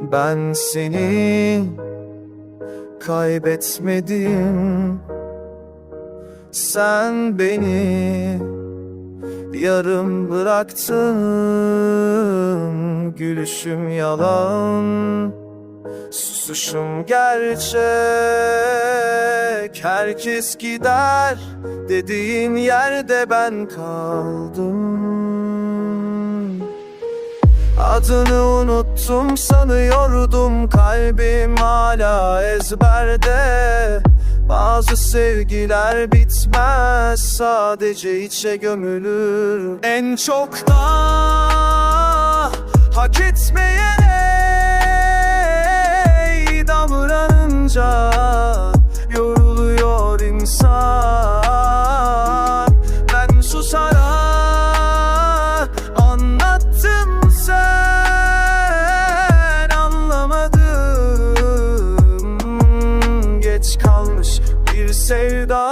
Ben seni kaybetmedim. Sen beni yarım bıraktın. Gülüşüm yalan Susuşum gerçek. Herkes gider Dediğin yerde ben kaldım Adını unuttum sanıyordum Kalbim hala ezberde. Bazı sevgiler bitmez Sadece içe gömülür. En çok da Hak etmeyene davranınca sevda.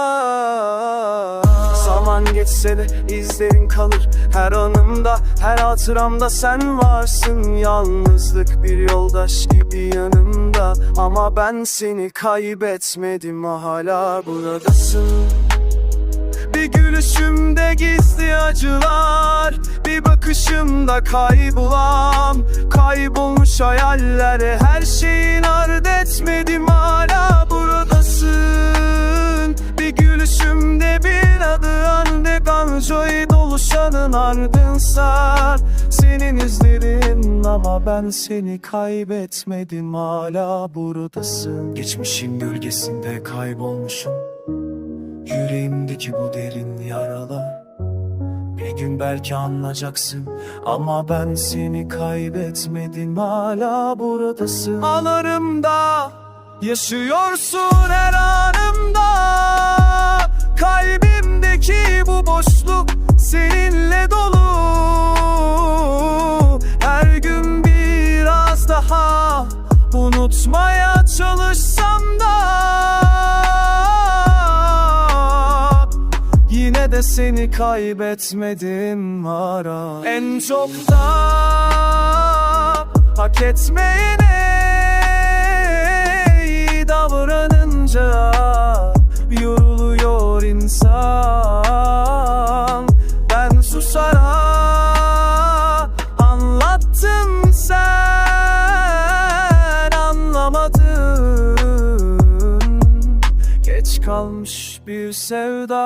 Zaman geçse de izlerin kalır Her anımda, her hatıramda. Sen varsın Yalnızlık bir yoldaş gibi yanımda. Ama ben seni kaybetmedim hala buradasın. Bir gülüşümde gizli acılar Bir bakışımda kaybolam. Kaybolmuş hayallere doluşanın ardın sar Senin izlerin ama ben seni kaybetmedim. Hala buradasın. Geçmişin gölgesinde kaybolmuşum. Yüreğimdeki bu derin yaralar. Bir gün belki anlayacaksın Ama ben seni kaybetmedim. Hala buradasın. Anlarımda Yaşıyorsun her anımda Unutmaya çalışsam da Yine de seni kaybetmedim ara En çok da hak etmeyene kalmış bir sevda